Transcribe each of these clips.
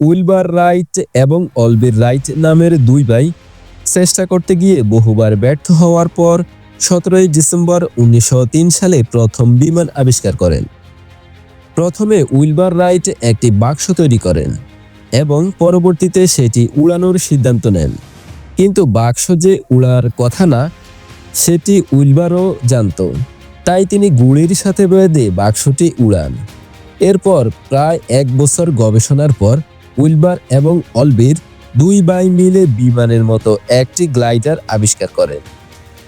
Wilbur right এবং অলবির right নামের দুই ভাই চেষ্টা করতে গিয়ে বহুবার ব্যর্থ হওয়ার পর সতেরোই ডিসেম্বর উনিশশো তিন সালে প্রথম বিমান আবিষ্কার করেন। প্রথমে উইলবার রাইট একটি বাক্স তৈরি করেন এবং পরবর্তীতে সেটি উড়ানোর সিদ্ধান্ত নেন। কিন্তু বাক্স যে উড়ার কথা না, সেটি উইলবারও জানত। তাই তিনি গুলির সাথে বেঁধে বাক্সটি উড়ান। এরপর প্রায় এক বছর গবেষণার পর উইলবার এবং অলবির দুই ভাই মিলে বিমানের মতো একটি গ্লাইডার আবিষ্কার করেন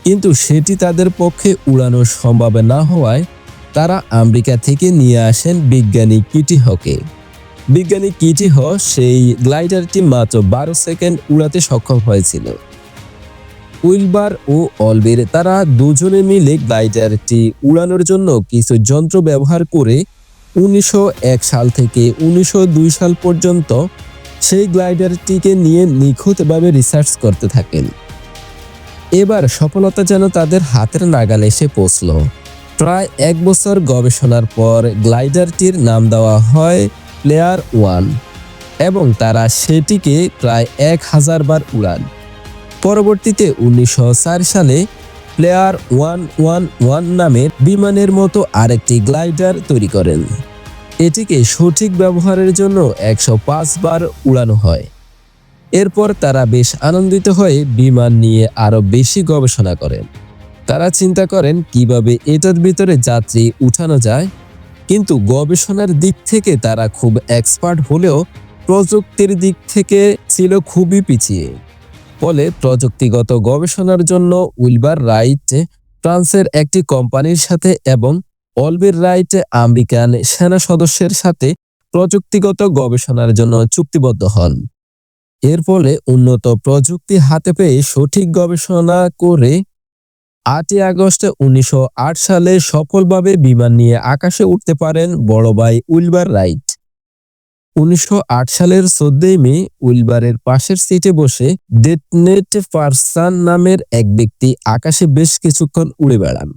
কিন্তু সেটি তাদের পক্ষে উড়ানো সম্ভব না হওয়ায় তারা আমেরিকা থেকে নিয়ে আসেন বিজ্ঞানী কিটি হকে। বিজ্ঞানী কিটি হ সেই গ্লাইডারটি মাত্র বারো সেকেন্ড উড়াতে সক্ষম হয়েছিল। উইলবার ও অলবির তারা দুজনে মিলে গ্লাইডারটি উড়ানোর জন্য কিছু যন্ত্র ব্যবহার করে উনিশশো এক সাল থেকে উনিশশো দুই সাল পর্যন্ত সেই গ্লাইডারটিকে নিয়ে নিখুঁতভাবে রিসার্চ করতে থাকেন। এবার সফলতা যেন তাদের হাতের নাগালে এসে পৌঁছল। প্রায় এক বছর গবেষণার পর গ্লাইডারটির নাম দেওয়া হয় প্লেয়ার ওয়ান এবং তারা সেটিকে প্রায় এক হাজার বার উড়ান। পরবর্তীতে উনিশশো চার সালে প্লেয়ার ওয়ান ওয়ান ওয়ান নামের বিমানের মতো আরেকটি গ্লাইডার তৈরি করেন। এটিকে সঠিক ব্যবহারের জন্য একশো পাঁচ বার উড়ানো হয়। এরপর তারা বেশ আনন্দিত হয়ে বিমান নিয়ে আরও বেশি গবেষণা করেন। তারা চিন্তা করেন কীভাবে এটার ভিতরে যাত্রী উঠানো যায়, কিন্তু গবেষণার দিক থেকে তারা খুব এক্সপার্ট হলেও প্রযুক্তির দিক থেকে ছিল খুবই পিছিয়ে। ফলে প্রযুক্তিগত গবেষণার জন্য উইলবার রাইট, ফ্রান্সের একটি কোম্পানির সাথে এবং অলবির রাইট, আমেরিকান সেনা সদস্যের সাথে প্রযুক্তিগত গবেষণার জন্য চুক্তিবদ্ধ হন। এর ফলে উন্নত প্রযুক্তি হাতে পেয়ে সঠিক গবেষণা করে আটই আগস্ট উনিশশো আট সালে সফলভাবে বিমান নিয়ে আকাশে উঠতে পারেন বড় ভাই উইলবার রাইট। উনিশশো আট সালের চোদ্দই মে উইলবারের পাশের সিটে বসে ডেটনেট পারসান নামের এক ব্যক্তি আকাশে বেশ কিছুক্ষণ উড়ে বেড়ান।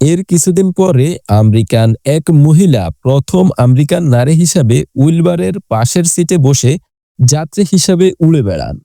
এর কিছুদিন পরে আমেরিকান এক মহিলা প্রথম আমেরিকান নারী হিসাবে উইলবারের পাশের সিটে বসে যাত্রী হিসাবে উড়ে বেড়ান।